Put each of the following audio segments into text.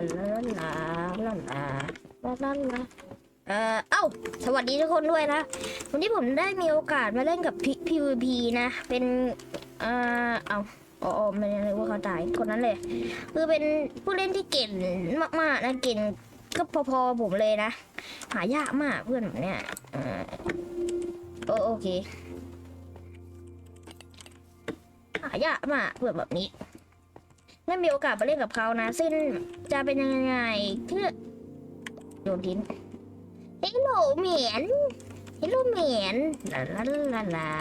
ลาลาลาลาลาลาลาเอ่อเอ้า สวัสดีทุกคนด้วยนะ วันนี้ผมได้มีโอกาสมาเล่นกับ P- PVP นะ เป็นเอ่อเอาอ๋อไม่ได้ว่าเขาตายคนนั้นเลย คือเป็นผู้เล่นที่เก่งมากๆนะเก่งก็พอๆผมเลยนะ หายากมากเพื่อนผมเนี่ยเอ่อโอโอเค หายากมากเพื่อนแบบนี้ ได้มีโอกาสมาเล่นกับเขานะ ซึ่งจะเป็นยังไงคือโยนทิ้งเฮลโลเหมียนเฮลโลเหมียนลาลาลาลา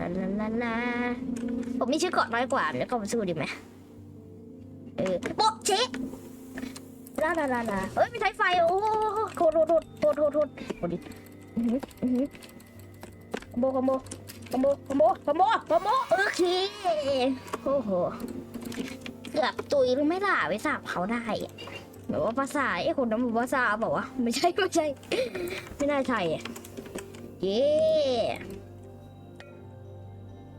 ลาลาลาลาผมมีชื่อเกาะน้อยกว่าเดี๋ยวก็มาสู้ดีไหมเออโปะเช็คลาลาลาลาเฮ้ยไม่ใช้ไฟโอ้โหโทษโทษโทษโทษโทษโทษโทษดิอื้อหืออื้อหือคอมโบคอมโบคอมโบคอมโบคอมโบคอมโบโอเคโอ้โหเกือบตุยหรือไม่ล่ะไปสาบเขาได้แบบว่าภาษาไอ้คนนั้นบอกภาษาบอกว่าไม่ใช่ไม่ใช่ ไม่น่าใช่อะเย้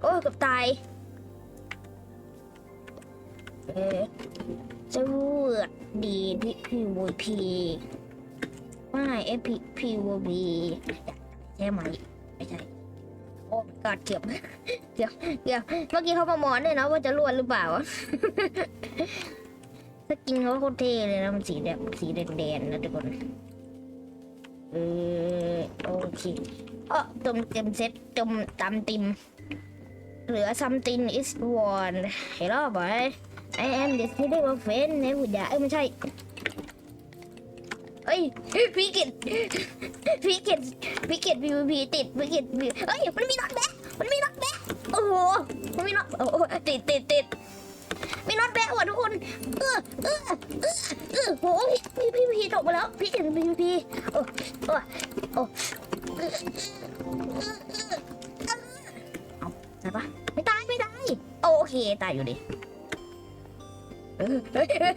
โอ้กับตายเออสวัสดีพี่พีวีพีไม่เอพีพีวีพีใช่ไหมไม่ใช่ โอ้กอดเกือบเกือบเกือบเมื่อกี้เขาประมอนเลยนะว่าจะรวนหรือเปล่าสกินเขาโคตรเท่เลยนะมันสีแบบสีแดงๆนะทุกคนเออโอเคเออตมเต็มเซ็ตตมตามติม เหลือ something is one เห็นแล้วบ่อย I am the city of friend ในหุ่นยาเอ้ยไม่ใช่ พี่กิตพี่กิตพี่กิต PVP ติดพี่กิตเอ้ยมันมีน็อตแบ็คมันมีน็อตแบ็คโอ้โหมันมีน็อตโอ้โหติดติดติดมีน็อตแบ็คว่ะทุกคนเออเออเออเออโหพี่พี่พี่ตกมาแล้วพี่เห็นพี่พี่โอ้โอ้โอ้เอาตายปะไม่ตายไม่ตายโอเคตายอยู่ดิ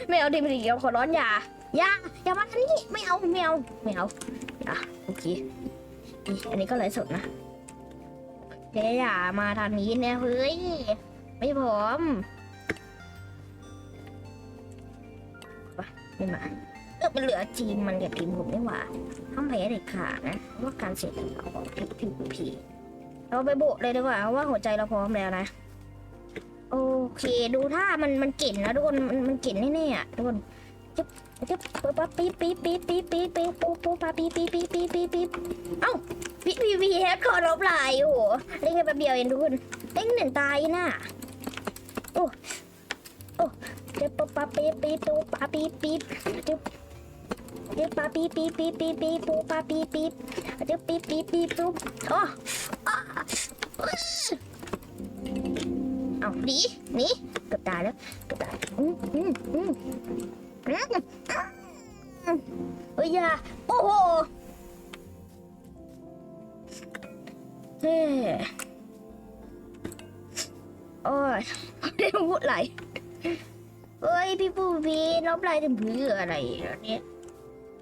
ไม่เอาดิไม่เอาขอร้อนอย่าอย่า อย่ามาทางนี้ไม่เอาไม่เอาไม่เอาอะโอเคอันนี้ก็เลยสดนะเดี๋ยวอย่ามาทางนี้เนี่ยเฮ้ยไม่พร้อมไม่มาเออมันเหลือทีมมันกับทีมผมไม่หว่าห้ามแพ้เด็ดขาดนะเพราะว่าการเสียตังค์ของพีพีพีเราไปโบกเลยดีกว่าเพราะว่าหัวใจเราพร้อมแล้วนะโอเคดูท่ามันมันเก่งนะทุกคนมันมันเก่งแน่ๆอะทุกคน จึ๊บจึ๊บปุ๊บปี๊บปี๊บปี๊บปี๊บปี๊บปี๊บปุ๊บปุ๊บปี๊บปี๊บปี๊บปี๊บปี๊บปี๊บเอ้าพีพีพีแฮกคอร์ลบลายโอ้โหเล่นกันแป๊บเดียวเองทุกคนเล่นหนึ่งตายน่ะโอ้โอ้เดี๋ยวปุ๊บปั๊บปี๊บปี๊บปุ๊บปั๊บปี๊บปี๊บจึ๊บ Tiếp ba bíp bíp bíp bíp bíp bú ba bíp bíp Tiếp bíp bíp bíp bú Ô เอาหนีหนีเกือบตายแล้วเกือบตายอืมอืมอืม โอ้ยอย่าโอ้โหเฮ้โอ้ยเรียกพูดไหลเฮ้ย พี่ปูพีน้องไหลถึงเพื่ออะไรเนี่ย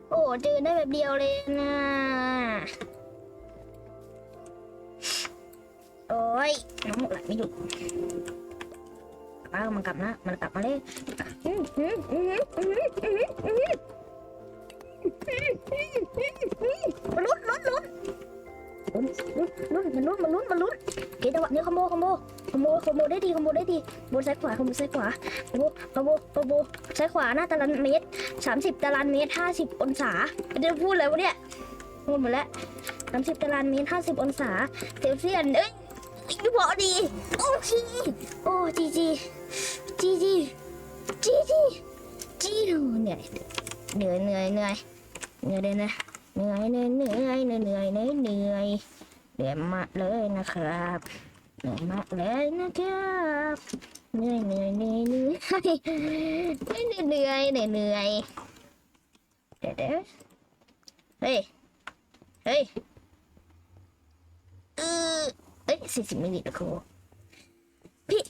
โอ้เจอได้แบบเดียวเลยนะโอ้ยน้ำมูกไหลไม่หยุด ป้ามันกลับนะมันกลับมาเลยมันลุ้นลุ้นลุ้นลุ้นลุ้นมันลุ้นมันลุ้นมันลุ้นเกจังหวะนี้คอมโบคอมโบคอมโบคอมโบได้ดีคอมโบได้ดีบนซ้ายขวาคอมโบซ้ายขวาคอมโบคอมโบคอมโบซ้ายขวาหน้าตารางเมตรสามสิบตารางเมตรห้าสิบองศาจะพูดอะไรวะเนี่ยพูดหมดแล้วสามสิบตารางเมตรห้าสิบองศาเซลเซียสเอ้ยไม่พอดี โอ้จีโอ้จีจี จีจีจีจีจีเหนื่อยเหนื่อยเหนื่อยเหนื่อยเหนื่อยเลยนะเหนื่อยเหนื่อยเหนื่อยเหนื่อยเหนื่อยเหนื่อยเหนื่อยเหนื่อยมากเลยนะครับเหนื่อยมากเลยนะครับเหนื่อยเหนื่อยเหนื่อยเหนื่อยเหนื่อยเหนื่อยเหนื่อยเดี๋ยวเดี๋ยวเฮ้ยเฮ้ยเออเอ้ยสี่สิบมิลลิลิตรครู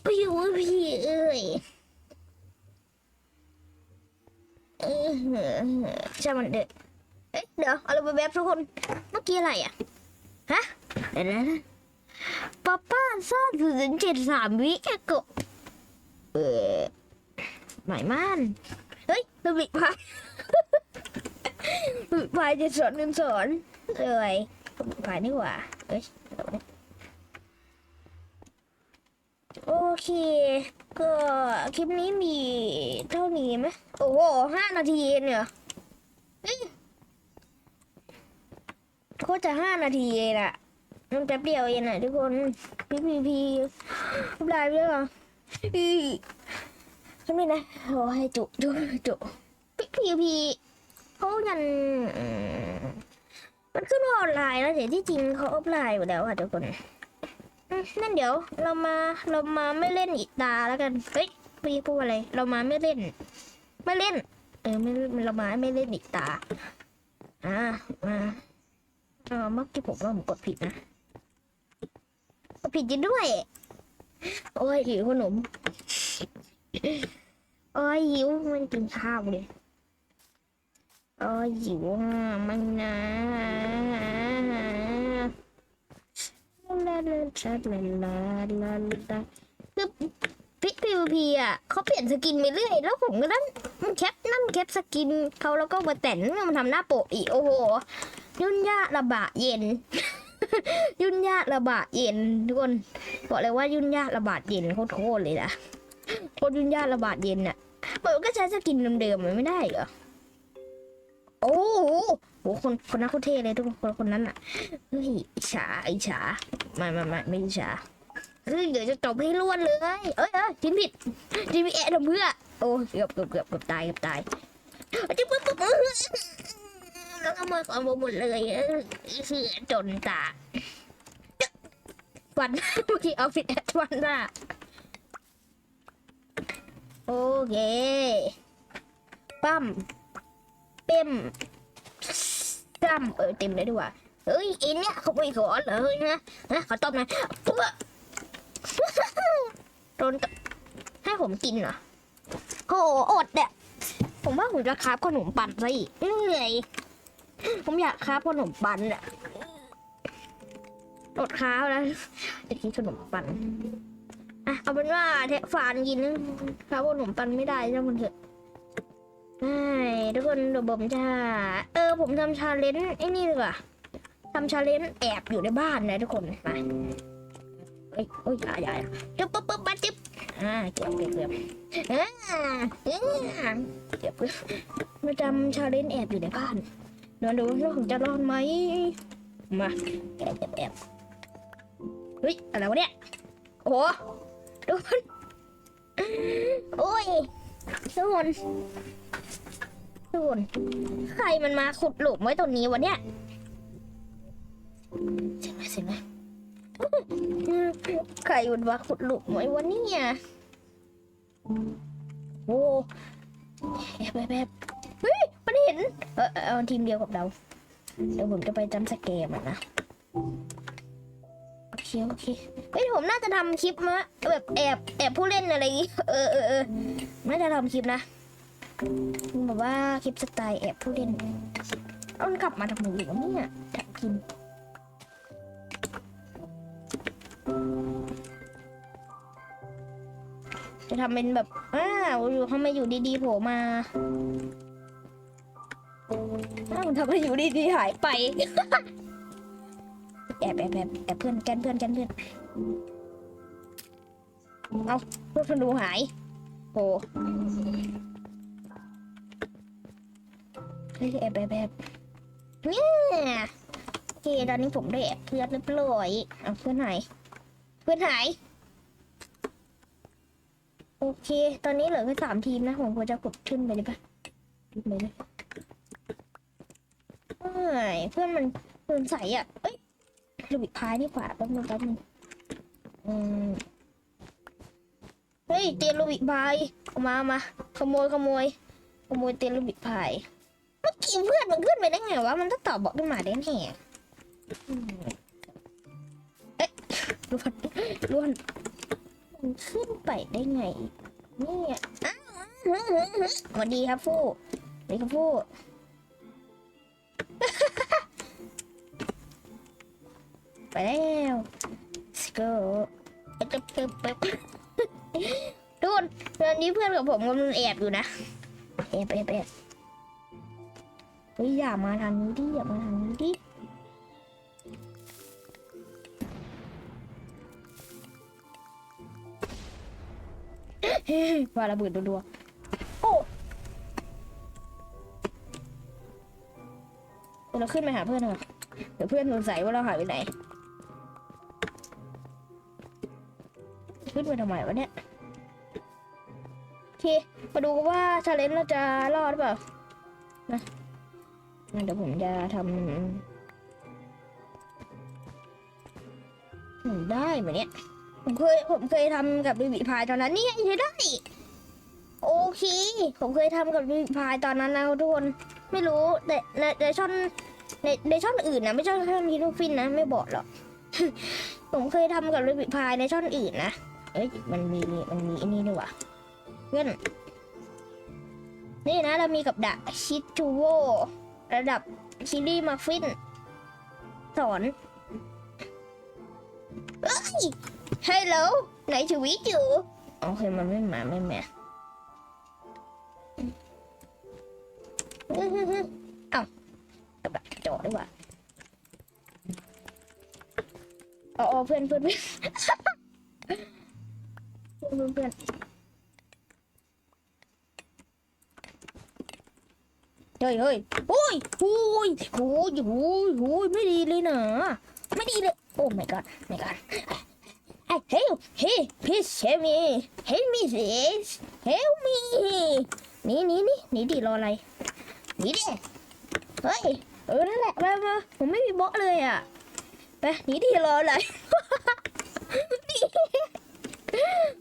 พี่พี่พี่เอ้ยใช่มันเด็กเอ้ยเดี๋ยวเอาเราไปแบบทุกคนเมื่อกี้อะไรอะฮะเดี๋ยวนะป้าป้าซ่อนถึงเจ็ดสามวิแค่กบเออหมายม่นเฮ้ยลูบิพายลูบิพายจะสอนเงินสอนเลยลูบิพายนี่หว่าเอ้ยเดี๋ยวนะโอ เค ก็คลิปนี้มีเท่านี้ไหมโอ้โหห้านาทีเองเหรอเอ้ยโคตรจะห้านาทีเองอะมันแป๊บเดียวเองอะทุกคนพีพีพีไลฟ์ด้วยเหรออีทำไมนะโอ้ให้จุจุจุพีพีพีเขายันมันขึ้นออนไลน์แล้วแต่ที่จริงเขาออฟไลน์หมดแล้วค่ะทุกคน นั่นเดี๋ยวเรามาเรามาไม่เล่นอีตาแล้วกันเฮ้ยพี่พูดอะไร เรามาไม่เล่น ไม่เล่น เออไม่เรามาไม่เล่นอีตาอ่ามาเออเมื่อกี้ผมว่าผมกดผิดนะกดผิดจริงด้วย โอ้ยหิวขนมโอ้ยหิวมันกินข้าวเลยโอ้ยหิวมันนะลาลาลาลาลาลาลา คือพิกพีพีอะเขาเปลี่ยนสกินไปเรื่อย แล้วผมก็นั่นมันแคปนั่นแคปสกินเขาแล้วก็มาแต่งมันทำหน้าโปะอีกโอ้โห ยุ่นยากระบะเย็น ยุ่นยากระบะเย็นทุกคนบอกเลยว่ายุ่นยากระบาดเย็นโคตรๆเลยนะโคตรยุ่นยากระบาดเย็นอะเปิดก็ใช้สกินเดิมๆมันไม่ได้เหรอ โอ้โหโหคนคนนั้นโคตรเท่เลยทุกคนคนนั้นอะเฮ้ยอิจฉาอิจฉาไม่ไม่ไม่ไม่อิจฉาเฮ้ยเดี๋ยวจะจบให้ล้วนเลยเอ้ยเอ้ยทิ้งผิดทิ้งผิดแอะทำเพื่อโอ้เกือบเกือบเกือบเกือบตายเกือบตายจะปุ๊บปุ๊บปุ๊บแล้วขโมยของผมหมดเลยเออเสือจนตาวันเมื่อกี้เอาฟิตแอดวันละโอเค ปั้ม ต็มซ้ำเออเต็มเลยดีกว่าเฮ้ยอินเนี่ยเขาไม่ขอเลยนะนะขอตบน่อยปุ๊บโดนให้ผมกินเหรอโอ้โหอดเนี่ยผมว่าผมจะคาบขนมปังซะอีกเหนื่อยผมอยากคาบขนมปังอะอดคราบแล้วจะกินขนมปังอะเอาเป็นว่าเทะฟานกินครับขนมปังไม่ได้ช่ามันเถอะใช่ ทุกคนเดี๋ยวผมจะเออผมทำชาเลนจ์ไอ้นี่ดีกว่าทำชาเลนจ์แอบอยู่ในบ้านนะทุกคนมาเอ้ยเอ้ยอย่าอย่าอย่าจึ๊บปุ๊บปุ๊บมาจึ๊บอ่าเกือบเกือบเกือบอ่าอ่าเกือบเกือบมาทำชาเลนจ์แอบอยู่ในบ้านเดี๋ยวดูว่าผมจะรอดไหมมาแอบแอบแอบเฮ้ยอะไรวะเนี่ยโอ้โหทุกคนโอ้ยทุกคน ทุกคนใครมันมาขุดหลุมไว้ตรงนี้วะเนี่ยเสียงไหมเสียงไหมใครมันมาขุดหลุมไว้วะเนี่ยโอ้แอบแอบแอบเฮ้ยมันเห็นเออเออเอาทีมเดียวกับเรา เดี๋ยวผมจะไปจำสแกมนะโอเคโอเคเฮ้ยผมน่าจะทำคลิปมาแบบแอบแอบผู้เล่นอะไรอย่างงี้ เออเออเออน่าจะทำคลิปนะ แบบว่าคลิปสไตล์แอบผู้เล่นเอามันกลับมาทำไมอยู่วะเนี่ยถามกินจะทำเป็นแบบอ้าวอยู่ทำไมอยู่ดีๆโผล่มาอ้าวทำไมอยู่ดีๆหายไป แอบแอบแอบแอบเพื่อนแกนเพื่อนแกนเพื่อน เอาลูกธนูหายโอ้เฮ้ยแอบแอบแอบเนี่ยโอเคตอนนี้ผมได้แอบเพื่อนเรียบร้อยเอาเพื่อนหายเพื่อนหาย โอเค ตอนนี้เหลือแค่สามทีมนะผมควรจะกดขึ้นไปเลยปะขึ้นไปเลยเอ้ยเพื่อนมันเพื่อนใสอะ เอ้ยลูบิกพายนี่ขวาแป๊บนึงแป๊บนึงอืมเฮ้ยเตียนลูบิกพายเอามามาขโมยขโมยขโมยเตียนลูบิกพาย อกี้เพื่อนมันขึ้นไปได้ไงวะ มันต้องตอบบอกขึ้นมาได้แน่เอ๊ะล้วนล้วนมันขึ้นไปได้ไงเนี่ยอ้าวสวัสดีครับฟู่สวัสดีครับฟู่ไปแล้ว let's go ปึ๊บปึ๊บปึ๊บทุกคนตอนนี้เพื่อนกับผมกำลังแอบอยู่นะแอบแอบแอบ เฮ้ยอย่ามาทางนี้ดิอย่ามาทางนี้ดิว่าระเบิดรัวๆโอ้เดี๋ยเราขึ้นไปหาเพื่อนเหรอเดี๋ยวเพื่อนสงสัยว่าเราหายไปไหน ขึ้นไปทำไมวะเนี่ยโอเคมาดูกันว่าชาเลนจ์เราจะรอดหรือเปล่านะ เดี๋ยวผมจะทำผมได้ไหมเนี่ยผมเคยผมเคยทำกับบีบีพายตอนนั้นนี่ไงใช้ได้ โอเค ผมเคยทำกับบีบีพายตอนนั้นนะทุกคน ไม่รู้แต่ในในช่องในในช่องอื่นนะไม่ใช่ช่องฮิโนฟินนะไม่บอกหรอก ผมเคยทำกับบีบีพายในช่องอื่นนะ เอ้ยมันมีมันมีอันนี้ด้วยวะเพื่อนนี่นะเรามีกับดักชิตูโว ระดับชิลลี่มาฟิน สอนเอ้ยฮัลโหลไหนชีวิตอยู่โอเคมันไม่มาไม่มาอื้อหือหือเอ้ากับดักจอด้วยว่ะเอาเอาเพื่อนเพื่อนเพื่อนเพื่อนเพื่อน เฮ้ยเฮ้ยโอ้ยโอ้ยโอ้ยโอ้ยโอ้ยไม่ดีเลยนะไม่ดีเลยโอ้ my god my god ไอ้เฮ้ยเฮ้ย please help me help me please help me นี่นี่นี่นี่ดิรออะไรนี่ดิเฮ้ยเออนั่นแหละมามาผมไม่มีบล็อกเลยอะไปนี่ดิรออะไร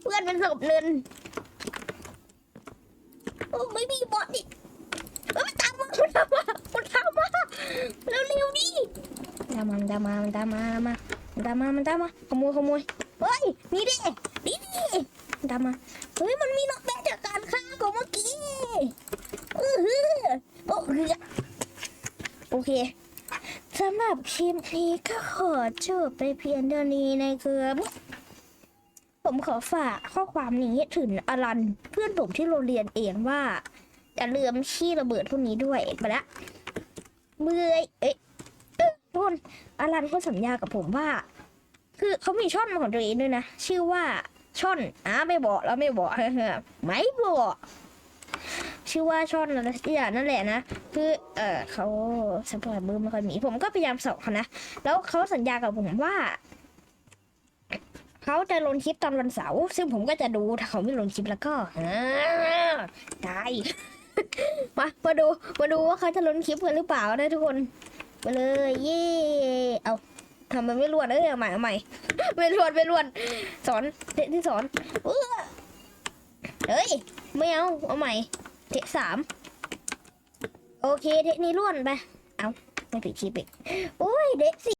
เพื่อนมันสบเนินโอ้ไม่มีบอสดิ เอ้ยมันตามมามันตามมามันตามมาเร็วเร็วดิตามมามันตามมามันตามมามันตามมามันตามมาขโมยขโมยเฮ้ยนี่ดินี่ดิมันตามมาเฮ้ยมันมีนกแบกจากการฆ่าของเมื่อกี้เออหือโอ้เหือโอเคสำหรับคลิปนี้ก็ขอจบไปเพียงเท่านี้นะครับผมขอฝากข้อความนี้ถึงอลันเพื่อนผมที่โรงเรียนเองว่า อย่าลืมขี้ระเบิดพวกนี้ด้วยไปละเมื่อยเอ๊ะเอ๊ะทุกคนอลันเขาสัญญากับผมว่า คือเขามีช่องของตัวเองด้วยนะ ชื่อว่าช่อนอ่าไม่บอกแล้วไม่บอกไม่บอกชื่อว่าช่อนอะไรอย่างนั่นแหละนะ คือ เออเขาสปอยเบอร์ไม่ค่อยมี ผมก็พยายามสอบเขานะ แล้วเขาสัญญากับผมว่า เขาจะลงคลิปตอนวันเสาร์ ซึ่งผมก็จะดูถ้าเขาไม่ลงคลิปแล้วก็ตาย มามาดูมาดูว่าเขาจะลงคลิปกันหรือเปล่านะทุกคนมาเลยเย่เอาทำมันไม่รวนเอ้ยเอาใหม่เอาใหม่ไม่รวนไม่รวนสอนเทคที่สอนเอ้อเฮ้ยไม่เอาเอาใหม่เทคสามโอเคเทคนี้ล้วนไป เอาไม่ผิดคลิปอีกโอ้ยเด็กสิ